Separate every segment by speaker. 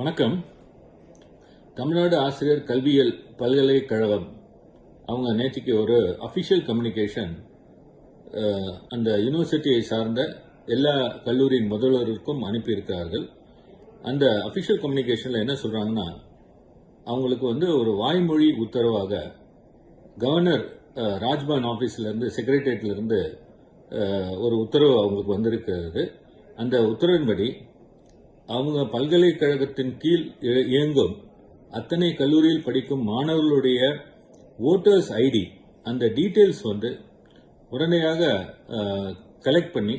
Speaker 1: வணக்கம். தமிழ்நாடு ஆசிரியர் கல்வியியல் பல்கலைக்கழகம். அவங்க நேற்றுக்கு ஒரு அஃபிஷியல் கம்யூனிகேஷன் அந்த யூனிவர்சிட்டியை சார்ந்த எல்லா கல்லூரியின் முதல்வருக்கும் அனுப்பியிருக்கிறார்கள். அந்த அஃபிஷியல் கம்யூனிகேஷனில் என்ன சொல்கிறாங்கன்னா அவங்களுக்கு வந்து ஒரு வாய்மொழி உத்தரவாக கவர்னர் ராஜ்பவன் ஆஃபீஸ்லேருந்து செக்ரட்டரியேட்லேருந்து ஒரு உத்தரவு அவங்களுக்கு வந்திருக்கிறது. அந்த உத்தரவின்படி அவங்க பல்கலைக்கழகத்தின் கீழ் இயங்கும். அத்தனை கல்லூரியில் படிக்கும் மாணவர்களுடைய ஓட்டர்ஸ் ஐடி அந்த டீட்டெயில்ஸ் வந்து உடனடியாக கலெக்ட் பண்ணி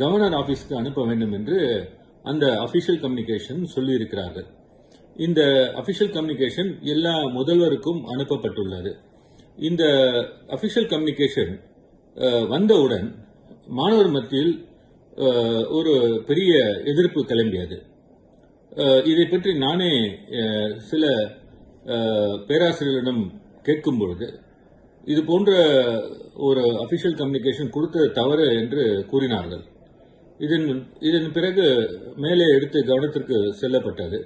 Speaker 1: கவர்னர் ஆஃபீஸ்க்கு அனுப்ப வேண்டும் என்று அந்த அஃபிஷியல் கம்யூனிகேஷன் சொல்லியிருக்கிறார்கள். இந்த அஃபிஷியல் கம்யூனிகேஷன் எல்லா முதல்வருக்கும் அனுப்பப்பட்டுள்ளது. இந்த அஃபிஷியல் கம்யூனிகேஷன் வந்தவுடன் மாணவர் மத்தியில் ஒரு பெரிய எதிர்ப்பு கிளம்பியது இதை பற்றி நானே சில பேராசிரியர்களிடம் கேட்கும் பொழுது இது போன்ற ஒரு அபிஷியல் கம்யூனிகேஷன் கொடுத்தது தவறு என்று கூறினார்கள். இதன் இதன் பிறகு மேலே எடுத்து கவனத்திற்கு செல்லப்பட்டது.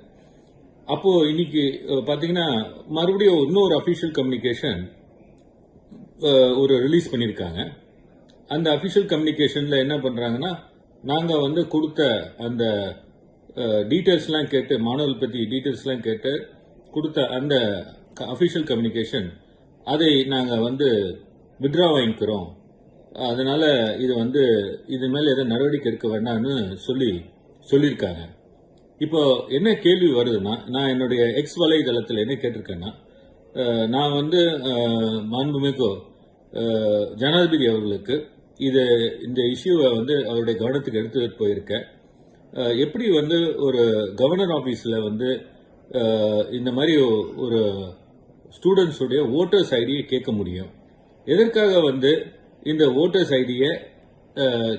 Speaker 1: அப்போது இன்னைக்கு பார்த்தீங்கன்னா மறுபடியும் இன்னொரு அஃபிஷியல் கம்யூனிகேஷன் ஒரு ரிலீஸ் பண்ணியிருக்காங்க. அந்த அஃபிஷியல் கம்யூனிகேஷனில் என்ன பண்ணுறாங்கன்னா நாங்கள் வந்து கொடுத்த அந்த டீட்டெயில்ஸ்லாம் கேட்டு மாணவர்கள் பற்றி டீட்டெயில்ஸ்லாம் கேட்டு கொடுத்த அந்த அஃபிஷியல் கம்யூனிகேஷன் அதை நாங்கள் வந்து வித்ரா வாங்கிக்கிறோம். அதனால் இது வந்து இது மேலே எதுவும் நடவடிக்கை எடுக்க வேண்டாம்னு சொல்லி சொல்லியிருக்காங்க. இப்போ என்ன கேள்வி வருதுன்னா நான் என்னுடைய எக்ஸ் வலைதளத்தில் என்ன கேட்டிருக்கேன்னா நான் வந்து மாண்புமிகு ஜனாதிபதி அவர்களுக்கு இது இந்த இஷ்யூவை வந்து அவருடைய கவனத்துக்கு எடுத்து போயிருக்கேன் எப்படி வந்து ஒரு கவர்னர் ஆஃபீஸில் வந்து இந்த மாதிரி ஒரு ஸ்டூடெண்ட்ஸுடைய ஓட்டர்ஸ் ஐடியை கேட்க முடியும்? எதற்காக வந்து இந்த ஓட்டர்ஸ் ஐடியை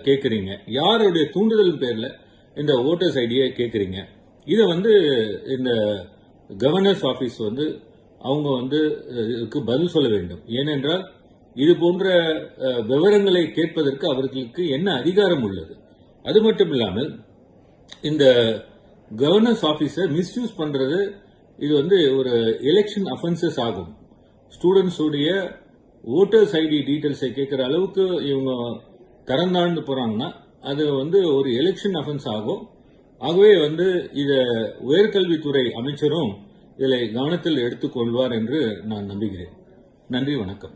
Speaker 1: கேட்குறீங்க? யாருடைய தூண்டுதல் பேரில் இந்த ஓட்டர்ஸ் ஐடியை கேட்குறீங்க? இதை வந்து இந்த கவர்னர்ஸ் ஆஃபீஸ் வந்து அவங்க வந்து இதுக்கு பதில் சொல்ல வேண்டும். ஏனென்றால் இது போன்ற விவரங்களை கேட்பதற்கு அவர்களுக்கு என்ன அதிகாரம் உள்ளது? அது மட்டும் இல்லாமல் இந்த கவர்னன்ஸ் ஆஃபீஸை மிஸ்யூஸ் பண்றது இது வந்து ஒரு எலெக்ஷன் அஃபென்சஸ் ஆகும். ஸ்டூடெண்ட்ஸுடைய ஓட்டர்ஸ் ஐடி டீட்டெயில்ஸை கேட்குற அளவுக்கு இவங்க தரந்தாழ்ந்து போறாங்கன்னா அது வந்து ஒரு எலெக்ஷன் அஃபென்ஸ் ஆகும். ஆகவே வந்து இத உயர்கல்வித்துறை அமைச்சரும் இதில் கவனத்தில் எடுத்துக்கொள்வார் என்று நான் நம்புகிறேன். நன்றி வணக்கம்.